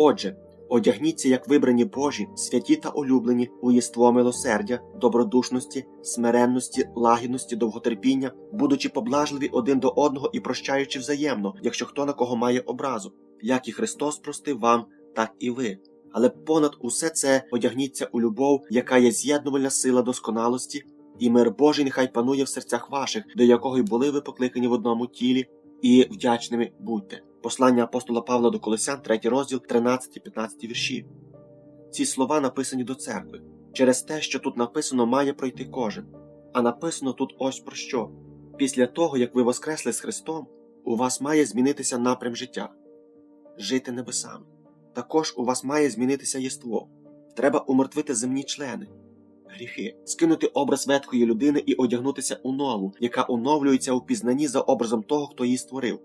Отже, одягніться як вибрані Божі, святі та улюблені у милосердя, добродушності, смиренності, лагідності, довготерпіння, будучи поблажливі один до одного і прощаючи взаємно, якщо хто на кого має образу, як і Христос простив вам, так і ви. Але понад усе це одягніться у любов, яка є з'єднувальна сила досконалості, і мир Божий нехай панує в серцях ваших, до якого й були ви покликані в одному тілі, і вдячними будьте. Послання апостола Павла до Колосян, 3 розділ, 13-15 вірші. Ці слова написані до церкви. Через те, що тут написано, має пройти кожен. А написано тут ось про що. Після того, як ви воскресли з Христом, у вас має змінитися напрям життя жити небесами. Також у вас має змінитися єство. Треба умертвити земні члени, гріхи, скинути образ ветхої людини і одягнутися у нову, яка оновлюється у пізнанні за образом того, хто її створив.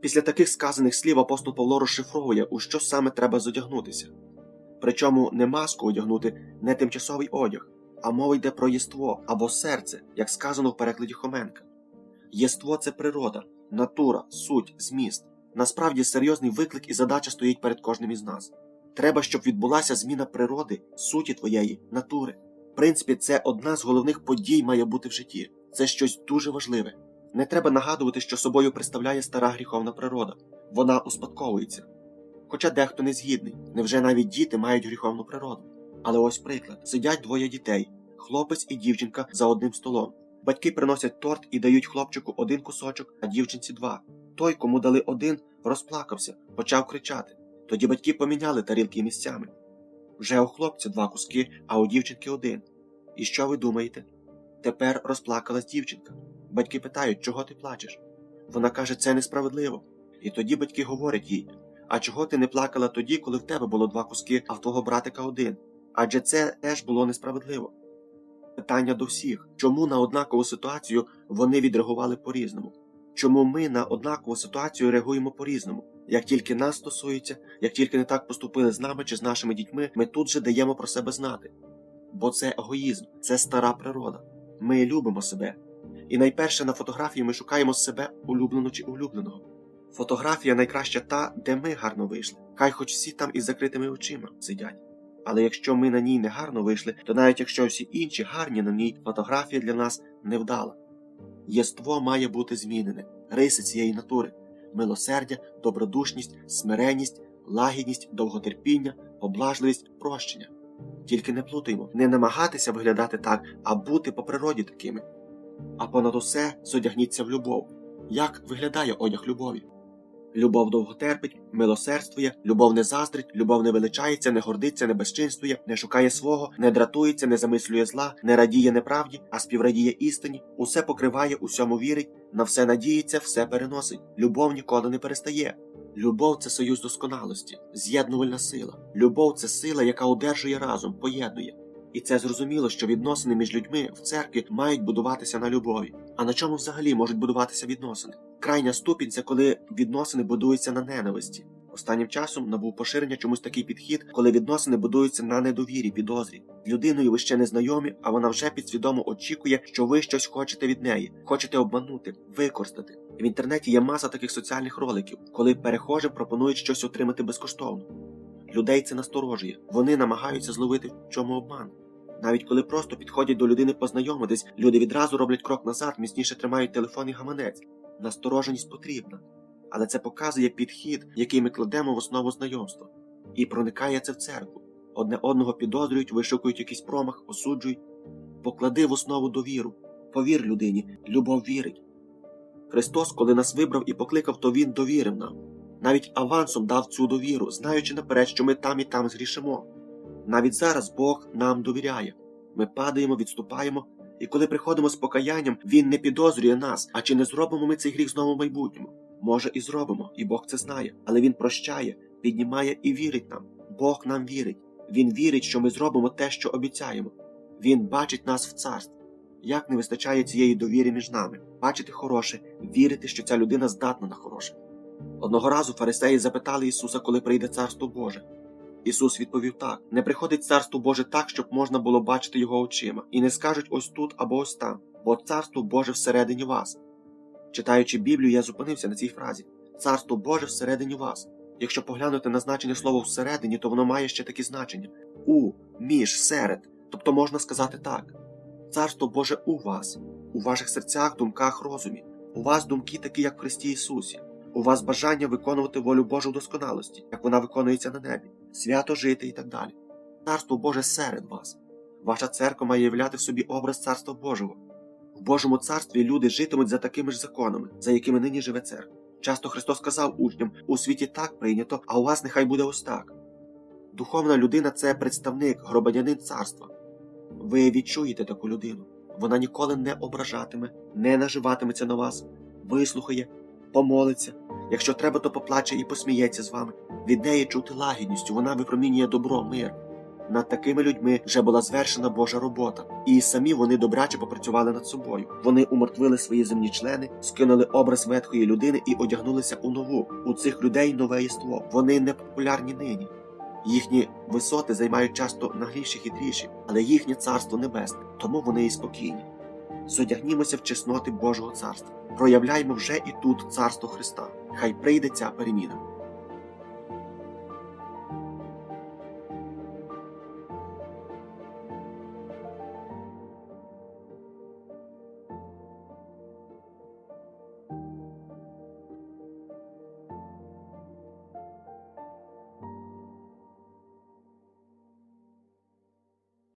Після таких сказаних слів апостол Павло розшифровує, у що саме треба зодягнутися. Причому не маску одягнути, не тимчасовий одяг, а мова йде про єство або серце, як сказано в перекладі Хоменка. Єство це природа, натура, суть, зміст. Насправді серйозний виклик і задача стоїть перед кожним із нас. Треба, щоб відбулася зміна природи, суті твоєї, натури. В принципі, це одна з головних подій має бути в житті. Це щось дуже важливе. Не треба нагадувати, що собою представляє стара гріховна природа. Вона успадковується. Хоча дехто не згідний, невже навіть діти мають гріховну природу. Але ось приклад: сидять двоє дітей, хлопець і дівчинка за одним столом. Батьки приносять торт і дають хлопчику один кусочок, а дівчинці два. Той, кому дали один, розплакався, почав кричати. Тоді батьки поміняли тарілки місцями. Вже у хлопця два куски, а у дівчинки один. І що ви думаєте? Тепер розплакалась дівчинка. Батьки питають, чого ти плачеш? Вона каже, це несправедливо. І тоді батьки говорять їй: А чого ти не плакала тоді, коли в тебе було два куски, а в твого братика один? Адже це теж було несправедливо. Питання до всіх, чому на однакову ситуацію вони відреагували по-різному? Чому ми на однакову ситуацію реагуємо по-різному? Як тільки нас стосується, як тільки не так поступили з нами чи з нашими дітьми, ми тут же даємо про себе знати. Бо це егоїзм, це стара природа. Ми любимо себе. І найперше на фотографії ми шукаємо себе улюблену чи улюбленого. Фотографія найкраща та, де ми гарно вийшли. Хай хоч всі там із закритими очима сидять. Але якщо ми на ній не гарно вийшли, то навіть якщо всі інші гарні на ній, фотографія для нас невдала. Єство має бути змінене, риси цієї натури, милосердя, добродушність, смиренність, лагідність, довготерпіння, поблажливість, прощення. Тільки не плутаймо, не намагатися виглядати так, а бути по природі такими. А понад усе зодягніться в любов. Як виглядає одяг любові? Любов довго терпить, милосердствує, любов не заздрить, любов не величається, не гордиться, не безчинствує, не шукає свого, не дратується, не замислює зла, не радіє неправді, а співрадіє істині, усе покриває, усьому вірить, на все надіється, все переносить. Любов ніколи не перестає. Любов це союз досконалості, з'єднувальна сила. Любов це сила, яка одержує разом, поєднує. І це зрозуміло, що відносини між людьми в церкві мають будуватися на любові. А на чому взагалі можуть будуватися відносини? Крайня ступінь це коли відносини будуються на ненависті. Останнім часом набув поширення чомусь такий підхід, коли відносини будуються на недовірі, підозрі. З людиною ви ще не знайомі, а вона вже підсвідомо очікує, що ви щось хочете від неї, хочете обманути, використати. В інтернеті є маса таких соціальних роликів, коли перехожим пропонують щось отримати безкоштовно. Людей це насторожує, вони намагаються зловити в чому обман. Навіть коли просто підходять до людини познайомитись, люди відразу роблять крок назад, міцніше тримають телефон і гаманець. Настороженість потрібна, але це показує підхід, який ми кладемо в основу знайомства, і проникає це в церкву. Одне одного підозрюють, вишукують якийсь промах, осуджують. Поклади в основу довіру. Повір людині, любов вірить. Христос, коли нас вибрав і покликав, то Він довірив нам. Навіть авансом дав цю довіру, знаючи наперед, що ми там і там згрішимо. Навіть зараз Бог нам довіряє. Ми падаємо, відступаємо, і коли приходимо з покаянням, Він не підозрює нас, а чи не зробимо ми цей гріх знову в майбутньому? Може, і зробимо, і Бог це знає, але Він прощає, піднімає і вірить нам. Бог нам вірить. Він вірить, що ми зробимо те, що обіцяємо. Він бачить нас в царстві. Як не вистачає цієї довіри між нами, бачити хороше, вірити, що ця людина здатна на хороше. Одного разу фарисеї запитали Ісуса, коли прийде Царство Боже. Ісус відповів так: не приходить Царство Боже так, щоб можна було бачити його очима, і не скажуть ось тут або ось там, бо Царство Боже всередині вас. Читаючи Біблію, я зупинився на цій фразі: Царство Боже всередині вас. Якщо поглянути на значення слова всередині, то воно має ще такі значення: у, між, серед. Тобто можна сказати так: Царство Боже у вас, у ваших серцях, думках, розумі. У вас думки такі, як в Христі Ісусі. У вас бажання виконувати волю Божу в досконалості, як вона виконується на небі, свято жити і так далі. Царство Боже серед вас. Ваша церква має являти в собі образ Царства Божого. В Божому царстві люди житимуть за такими ж законами, за якими нині живе церква. Часто Христос сказав учням: у світі так прийнято, а у вас нехай буде ось так. Духовна людина це представник, громадянин царства. Ви відчуєте таку людину. Вона ніколи не ображатиме, не наживатиметься на вас, вислухає, помолиться. Якщо треба, то поплаче і посміється з вами. Від неї чути лагідністю, вона випромінює добро, мир. Над такими людьми вже була звершена Божа робота, і самі вони добряче попрацювали над собою. Вони умертвили свої земні члени, скинули образ ветхої людини і одягнулися у нову. У цих людей нове єство. Вони не популярні нині. Їхні висоти займають часто нагліші хитріші, але їхнє царство небесне, тому вони і спокійні. Зодягнімося в чесноти Божого царства, проявляємо вже і тут царство Христа. Хай прийде ця переміна.